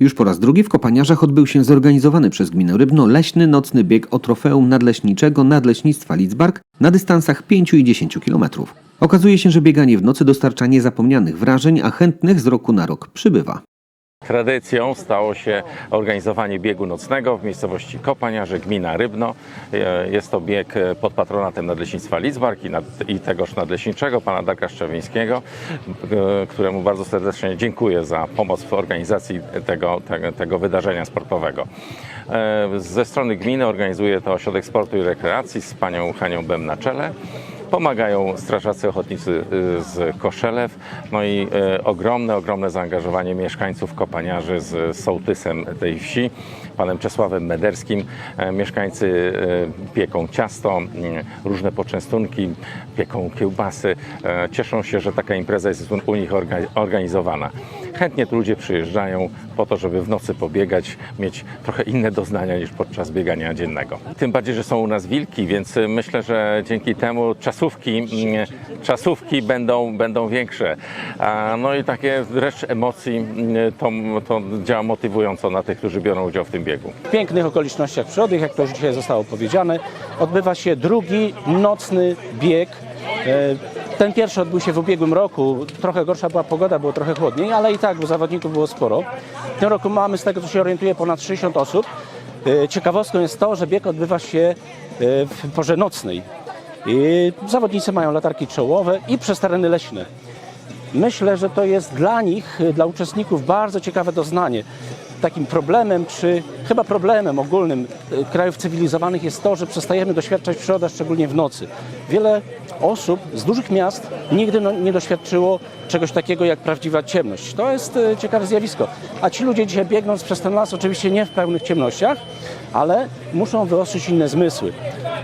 Już po raz drugi w Kopaniarzach odbył się zorganizowany przez gminę Rybno leśny nocny bieg o trofeum nadleśniczego Nadleśnictwa Lidzbark na dystansach 5 i 10 km. Okazuje się, że bieganie w nocy dostarcza niezapomnianych wrażeń, a chętnych z roku na rok przybywa. Tradycją stało się organizowanie biegu nocnego w miejscowości Kopaniarze, gmina Rybno. E, Jest to bieg e, pod patronatem Nadleśnictwa Lidzbark i, nad, i tegoż nadleśniczego, pana Darka Szczewińskiego, e, któremu bardzo serdecznie dziękuję za pomoc w organizacji tego, tego, wydarzenia sportowego. Ze strony gminy organizuje to Ośrodek Sportu i Rekreacji z panią Hanią Bem na czele. Pomagają strażacy ochotnicy y, z Koszelew, no i y, ogromne, ogromne zaangażowanie mieszkańców Kopaniarzy z sołtysem tej wsi, panem Czesławem Mederskim. E, Mieszkańcy y, pieką ciasto, różne poczęstunki, pieką kiełbasy. E, Cieszą się, że taka impreza jest u- nich orga- organizowana. Chętnie tu ludzie przyjeżdżają po to, żeby w nocy pobiegać, mieć trochę inne doznania niż podczas biegania dziennego. Tym bardziej, że są u nas wilki, więc myślę, że dzięki temu czasówki, mm, czasówki będą, będą większe. No i takie dreszcz emocji mm, to, to działa motywująco na tych, którzy biorą udział w tym biegu. W pięknych okolicznościach przyrody, jak to już dzisiaj zostało powiedziane, odbywa się drugi nocny bieg. E, Ten pierwszy odbył się w ubiegłym roku. Trochę gorsza była pogoda, było trochę chłodniej, ale i tak, bo zawodników było sporo. W tym roku mamy, z tego co się orientuję, ponad 60 osób. E, Ciekawostką jest to, że bieg odbywa się e, w porze nocnej. I zawodnicy mają latarki czołowe i przez tereny leśne. Myślę, że to jest dla nich, dla uczestników bardzo ciekawe doznanie. Takim problemem, czy chyba problemem ogólnym krajów cywilizowanych jest to, że przestajemy doświadczać przyrody, szczególnie w nocy. Wiele osób z dużych miast nigdy no, nie doświadczyło czegoś takiego jak prawdziwa ciemność. To jest y, ciekawe zjawisko. A ci ludzie dzisiaj biegnąc przez ten las, oczywiście nie w pełnych ciemnościach, ale muszą wyostrzyć inne zmysły.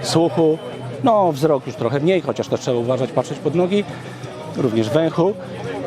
Słuchu, no wzrok już trochę mniej, chociaż też trzeba uważać, patrzeć pod nogi również węchu.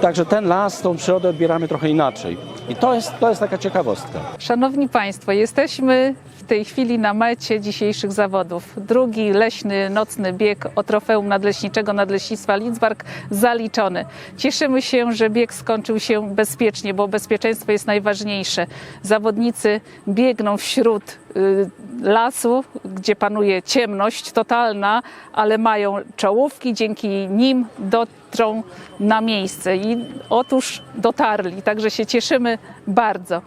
Także ten las, tą przyrodę odbieramy trochę inaczej. I to jest, to jest taka ciekawostka. Szanowni Państwo, jesteśmy w tej chwili na mecie dzisiejszych zawodów. Drugi leśny nocny bieg o trofeum nadleśniczego Nadleśnictwa Lidzbark zaliczony. Cieszymy się, że bieg skończył się bezpiecznie, bo bezpieczeństwo jest najważniejsze. Zawodnicy biegną wśród y, lasu, gdzie panuje ciemność totalna, ale mają czołówki, dzięki nim dotrą na miejsce. I otóż dotarli, także się cieszymy bardzo.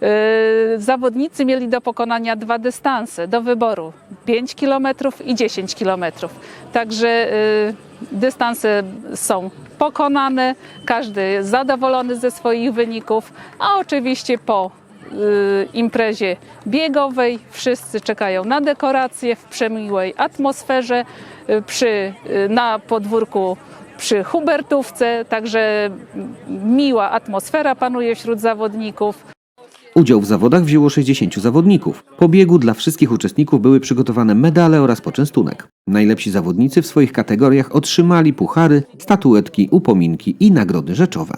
Yy, Zawodnicy mieli do pokonania dwa dystanse do wyboru 5 km i 10 km. Także yy, dystanse są pokonane, każdy zadowolony ze swoich wyników, a oczywiście po y, imprezie biegowej. Wszyscy czekają na dekoracje w przemiłej atmosferze y, przy, y, na podwórku przy Hubertówce, także miła atmosfera panuje wśród zawodników. Udział w zawodach wzięło 60 zawodników. Po biegu dla wszystkich uczestników były przygotowane medale oraz poczęstunek. Najlepsi zawodnicy w swoich kategoriach otrzymali puchary, statuetki, upominki i nagrody rzeczowe.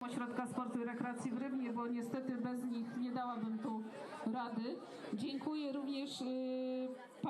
Ośrodka Sportu i Rekreacji w Rybnie, bo niestety bez nich nie dałabym tu rady. Dziękuję również y,